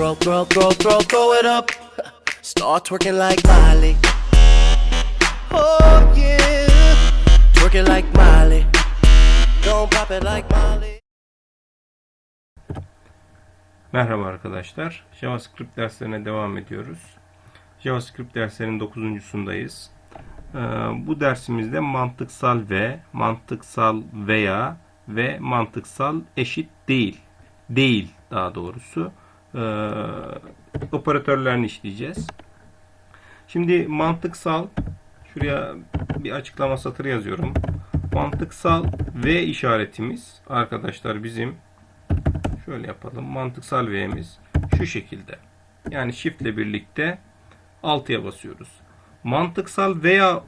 Throw, throw, throw, throw, throw it up. Start twerking like Miley. Oh yeah, twerking like Miley. Don't pop it like Miley. Merhaba arkadaşlar. JavaScript derslerine devam ediyoruz. JavaScript derslerinin 9.sundayız. Ee, bu dersimizde mantıksal ve, mantıksal veya ve mantıksal eşit değil. Değil daha doğrusu. Ee, operatörlerini işleyeceğiz. Şimdi mantıksal şuraya bir açıklama satırı yazıyorum. Mantıksal ve işaretimiz arkadaşlar bizim Şöyle yapalım. Mantıksal V'miz şu şekilde. Yani shift ile birlikte 6'ya basıyoruz. Mantıksal veya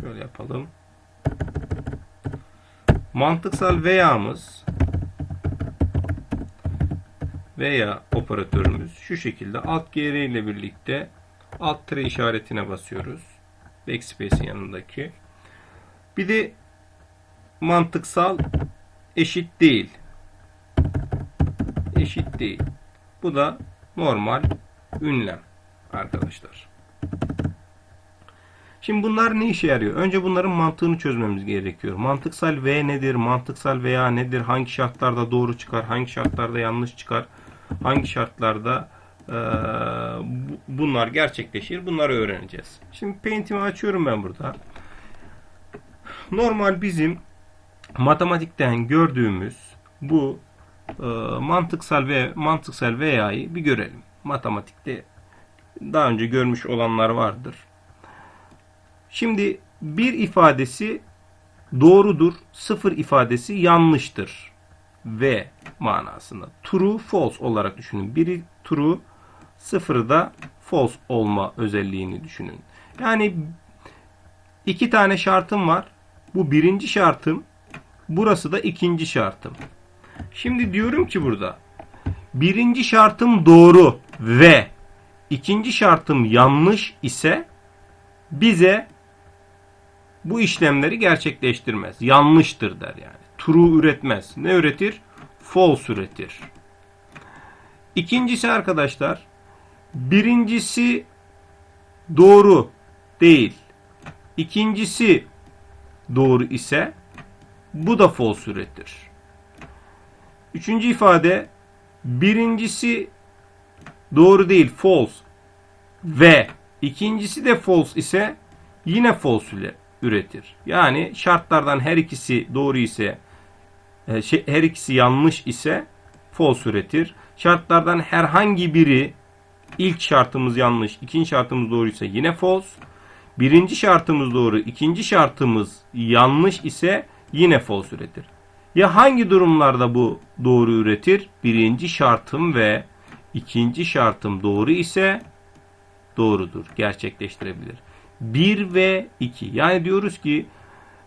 şöyle yapalım. Mantıksal veya'mız veya operatörümüz şu şekilde alt GR ile birlikte alt tire işaretine basıyoruz. Backspace'in yanındaki. Bir de mantıksal eşit değil. Eşit değil. Bu da normal ünlem arkadaşlar. Şimdi bunlar ne işe yarıyor? Önce bunların mantığını çözmemiz gerekiyor. Mantıksal V nedir? Mantıksal veya nedir? Hangi şartlarda doğru çıkar? Hangi şartlarda yanlış çıkar? Hangi şartlarda bu- bunlar gerçekleşir? Bunları öğreneceğiz. Şimdi Paint'imi açıyorum ben burada. Normal bizim matematikten gördüğümüz bu e, mantıksal ve mantıksal veya'yı bir görelim. Matematikte daha önce görmüş olanlar vardır. Şimdi bir ifadesi doğrudur, sıfır ifadesi yanlıştır. Ve manasında. True, false olarak düşünün. Biri true, sıfırı da false olma özelliğini düşünün. Yani iki tane şartım var. Bu birinci şartım, Burası da ikinci şartım. Şimdi diyorum ki burada birinci şartım doğru ve ikinci şartım yanlış ise bize bu işlemleri gerçekleştirmez. Yanlıştır der yani. True üretmez. Ne üretir? False üretir. İkincisi arkadaşlar birincisi doğru değil. İkincisi doğru ise bu da false üretir. Üçüncü ifade birincisi doğru değil false ve ikincisi de false ise yine false üretir. Yani şartlardan her ikisi doğru ise şey, her ikisi yanlış ise false üretir. Şartlardan herhangi biri ilk şartımız yanlış, ikinci şartımız doğru ise yine false. Birinci şartımız doğru, ikinci şartımız yanlış ise yine false üretir. Ya hangi durumlarda bu doğru üretir? Birinci şartım ve ikinci şartım doğru ise doğrudur. Gerçekleştirebilir. 1 ve 2. Yani diyoruz ki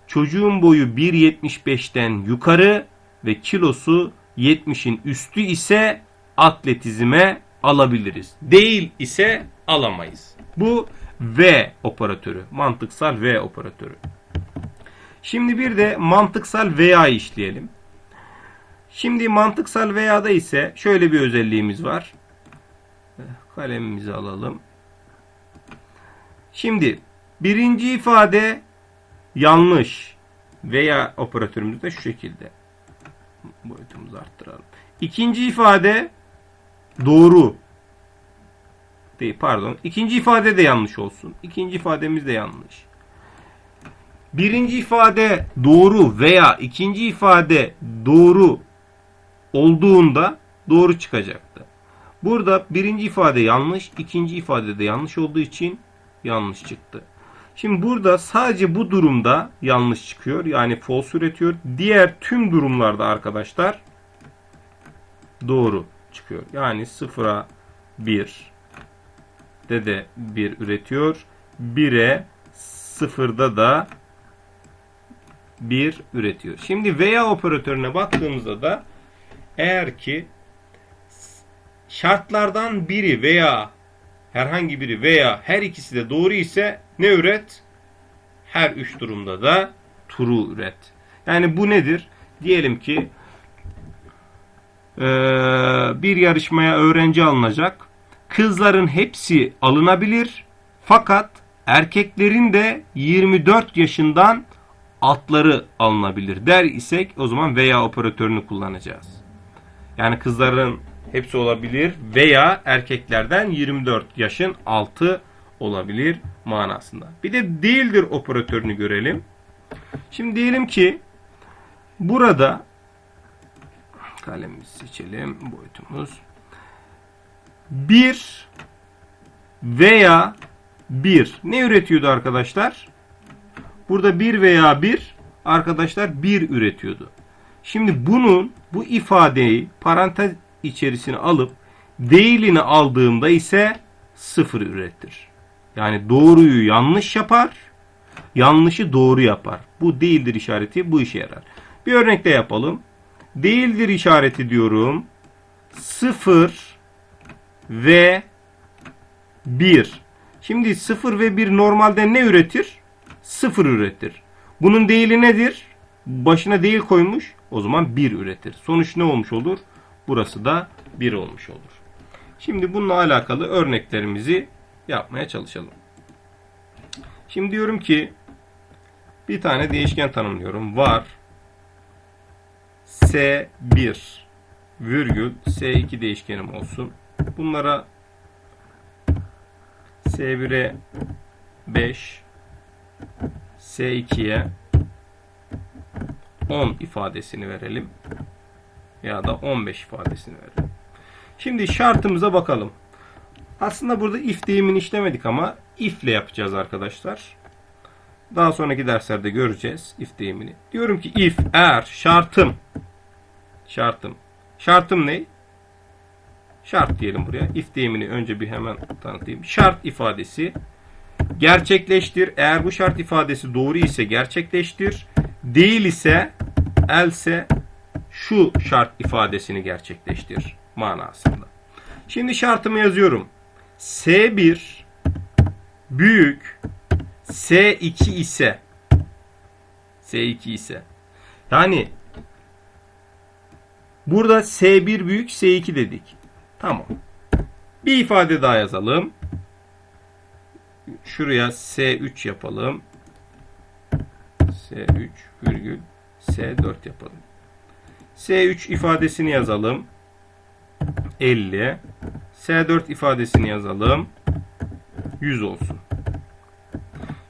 çocuğun boyu 1.75'ten yukarı ve kilosu 70'in üstü ise atletizme alabiliriz. Değil ise alamayız. Bu V operatörü. Mantıksal V operatörü. Şimdi bir de mantıksal veya işleyelim. Şimdi mantıksal veya'da ise şöyle bir özelliğimiz var. Kalemimizi alalım. Şimdi birinci ifade yanlış veya operatörümüz de şu şekilde. Boyutumuzu arttıralım. İkinci ifade doğru. Değil pardon. İkinci ifade de yanlış olsun. İkinci ifademiz de yanlış. Birinci ifade doğru veya ikinci ifade doğru olduğunda doğru çıkacaktı. Burada birinci ifade yanlış, ikinci ifade de yanlış olduğu için yanlış çıktı. Şimdi burada sadece bu durumda yanlış çıkıyor. Yani false üretiyor. Diğer tüm durumlarda arkadaşlar doğru çıkıyor. Yani 0'a 1 de de 1 üretiyor. 1'e 0'da da 1 üretiyor. Şimdi veya operatörüne baktığımızda da eğer ki şartlardan biri veya herhangi biri veya her ikisi de doğru ise ne üret? Her üç durumda da true üret. Yani bu nedir? Diyelim ki Ee, bir yarışmaya öğrenci alınacak. Kızların hepsi alınabilir. Fakat erkeklerin de 24 yaşından altları alınabilir der isek o zaman veya operatörünü kullanacağız. Yani kızların hepsi olabilir veya erkeklerden 24 yaşın altı olabilir manasında. Bir de değildir operatörünü görelim. Şimdi diyelim ki burada kalemimizi seçelim boyutumuz 1 veya 1 ne üretiyordu arkadaşlar? Burada 1 veya 1 arkadaşlar 1 üretiyordu. Şimdi bunun bu ifadeyi parantez içerisine alıp değilini aldığımda ise 0 üretir. Yani doğruyu yanlış yapar, yanlışı doğru yapar. Bu değildir işareti bu işe yarar. Bir örnekte yapalım. Değildir işareti diyorum. 0 ve 1. Şimdi 0 ve 1 normalde ne üretir? 0 üretir. Bunun değili nedir? Başına değil koymuş. O zaman 1 üretir. Sonuç ne olmuş olur? Burası da 1 olmuş olur. Şimdi bununla alakalı örneklerimizi yapmaya çalışalım. Şimdi diyorum ki bir tane değişken tanımlıyorum. Var S1 virgül S2 değişkenim olsun. Bunlara S1'e 5 S2'ye 10 ifadesini verelim. Ya da 15 ifadesini verelim. Şimdi şartımıza bakalım. Aslında burada if deyimini işlemedik ama if ile yapacağız arkadaşlar. Daha sonraki derslerde göreceğiz if deyimini. Diyorum ki if eğer şartım şartım şartım ne? Şart diyelim buraya. If deyimini önce bir hemen tanıtayım. Şart ifadesi gerçekleştir. Eğer bu şart ifadesi doğru ise gerçekleştir. Değil ise else şu şart ifadesini gerçekleştir manasında. Şimdi şartımı yazıyorum. S1 büyük S2 ise S2 ise yani burada S1 büyük S2 dedik. Tamam. Bir ifade daha yazalım. Şuraya S3 yapalım. S3 virgül S4 yapalım. S3 ifadesini yazalım. 50. S4 ifadesini yazalım. 100 olsun.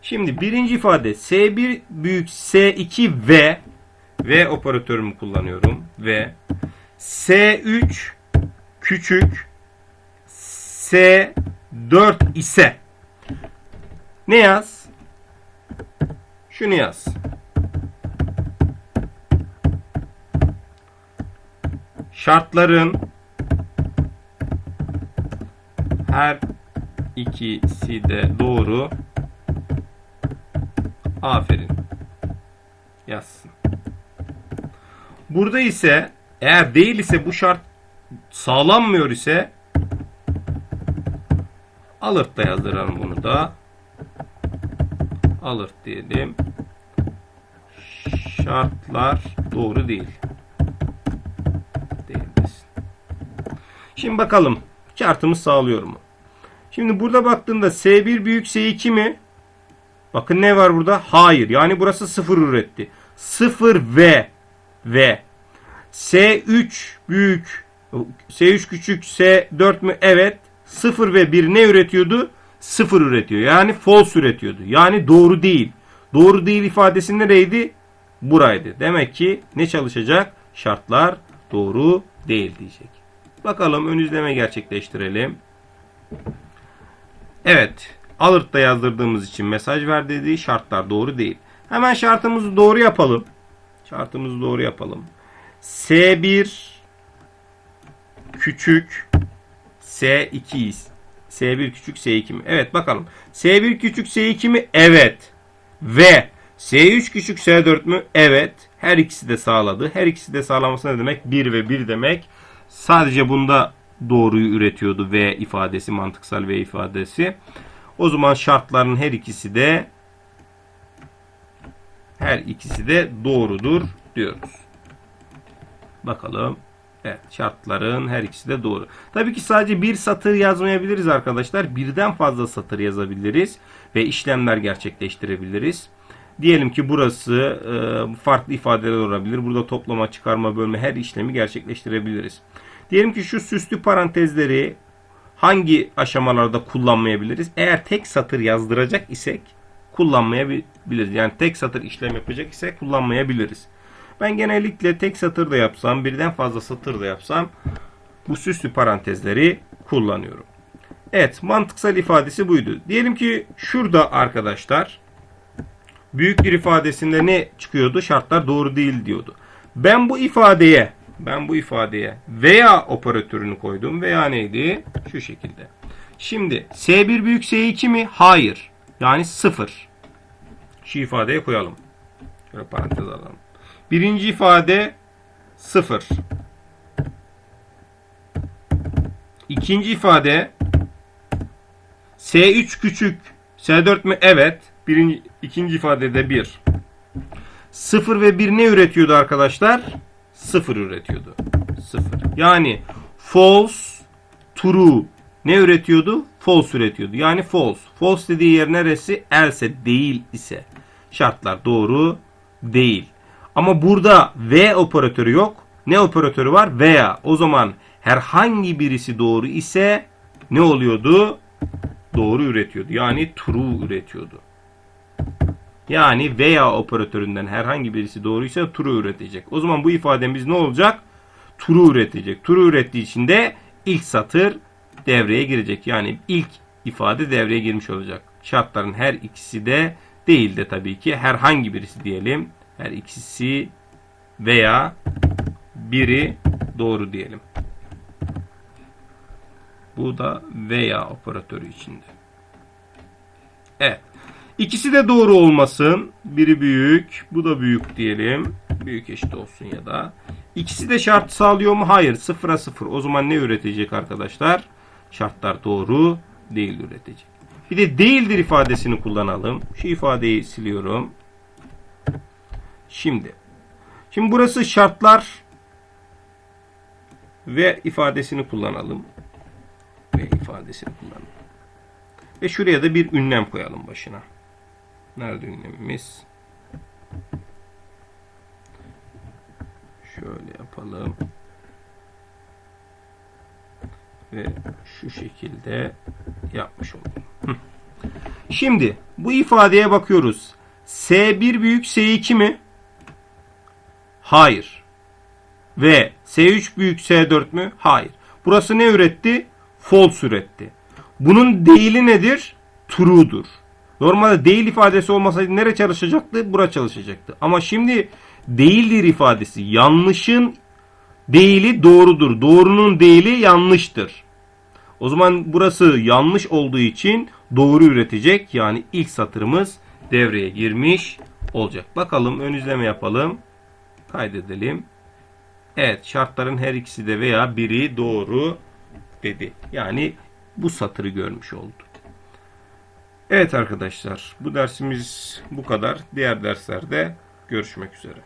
Şimdi birinci ifade S1 büyük S2 ve ve operatörümü kullanıyorum ve S3 küçük S4 ise ne yaz? Şunu yaz. Şartların her ikisi de doğru. Aferin. Yazsın. Burada ise eğer değil ise bu şart sağlanmıyor ise alert da yazdıralım bunu da. Alert diyelim. Şartlar doğru değil. Değil desin. Şimdi bakalım şartımız sağlıyor mu? Şimdi burada baktığımda S1 büyük S2 mi? Bakın ne var burada? Hayır. Yani burası 0 üretti. 0 ve ve S3 büyük S3 küçük S4 mü? Evet. 0 ve 1 ne üretiyordu? 0 üretiyor. Yani false üretiyordu. Yani doğru değil. Doğru değil ifadesi nereydi? Buraydı. Demek ki ne çalışacak? Şartlar doğru değil diyecek. Bakalım ön izleme gerçekleştirelim. Evet. Alert'ta yazdırdığımız için mesaj ver dediği şartlar doğru değil. Hemen şartımızı doğru yapalım. Şartımızı doğru yapalım. S1 küçük S2 S1 küçük S2 mi? Evet bakalım. S1 küçük S2 mi? Evet. Ve S3 küçük S4 mü? Evet. Her ikisi de sağladı. Her ikisi de sağlaması ne demek? 1 ve 1 demek. Sadece bunda doğruyu üretiyordu V ifadesi, mantıksal V ifadesi. O zaman şartların her ikisi de her ikisi de doğrudur diyoruz. Bakalım. Evet şartların her ikisi de doğru. Tabii ki sadece bir satır yazmayabiliriz arkadaşlar. Birden fazla satır yazabiliriz ve işlemler gerçekleştirebiliriz. Diyelim ki burası e, farklı ifadeler olabilir. Burada toplama, çıkarma, bölme her işlemi gerçekleştirebiliriz. Diyelim ki şu süslü parantezleri hangi aşamalarda kullanmayabiliriz? Eğer tek satır yazdıracak isek kullanmayabiliriz. Yani tek satır işlem yapacak ise kullanmayabiliriz. Ben genellikle tek satır da yapsam, birden fazla satır da yapsam bu süslü parantezleri kullanıyorum. Evet, mantıksal ifadesi buydu. Diyelim ki şurada arkadaşlar büyük bir ifadesinde ne çıkıyordu? Şartlar doğru değil diyordu. Ben bu ifadeye ben bu ifadeye veya operatörünü koydum veya neydi? Şu şekilde. Şimdi S1 büyük S2 mi? Hayır. Yani 0. Şu ifadeye koyalım. Şöyle parantez alalım. Birinci ifade 0. İkinci ifade S3 küçük S4 mü? Evet. Birinci, ikinci ifadede 1. 0 ve 1 ne üretiyordu arkadaşlar? 0 üretiyordu. 0. Yani false, true ne üretiyordu? False üretiyordu. Yani false. False dediği yer neresi? Else değil ise. Şartlar doğru değil. Ama burada ve operatörü yok. Ne operatörü var? Veya. O zaman herhangi birisi doğru ise ne oluyordu? Doğru üretiyordu. Yani true üretiyordu. Yani veya operatöründen herhangi birisi doğruysa true üretecek. O zaman bu ifademiz ne olacak? True üretecek. True ürettiği için de ilk satır devreye girecek. Yani ilk ifade devreye girmiş olacak. Şartların her ikisi de değil de tabii ki herhangi birisi diyelim. Her ikisi veya biri doğru diyelim. Bu da veya operatörü içinde. Evet. İkisi de doğru olmasın. Biri büyük, bu da büyük diyelim. Büyük eşit olsun ya da. İkisi de şart sağlıyor mu? Hayır. Sıfıra sıfır. O zaman ne üretecek arkadaşlar? Şartlar doğru değil üretecek. Bir de değildir ifadesini kullanalım. Şu ifadeyi siliyorum. Şimdi. Şimdi burası şartlar ve ifadesini kullanalım. Ve ifadesini kullanalım. Ve şuraya da bir ünlem koyalım başına. Nerede ünlemimiz? Şöyle yapalım. Ve şu şekilde yapmış. Hı. Şimdi bu ifadeye bakıyoruz. S1 büyük S2 mi? Hayır. Ve S3 büyük S4 mü? Hayır. Burası ne üretti? False üretti. Bunun değili nedir? True'dur. Normalde değil ifadesi olmasaydı nere çalışacaktı? Bura çalışacaktı. Ama şimdi değildir ifadesi. Yanlışın değili doğrudur. Doğrunun değili yanlıştır. O zaman burası yanlış olduğu için doğru üretecek. Yani ilk satırımız devreye girmiş olacak. Bakalım ön izleme yapalım. Kaydedelim. Evet şartların her ikisi de veya biri doğru dedi. Yani bu satırı görmüş oldu. Evet arkadaşlar bu dersimiz bu kadar. Diğer derslerde görüşmek üzere.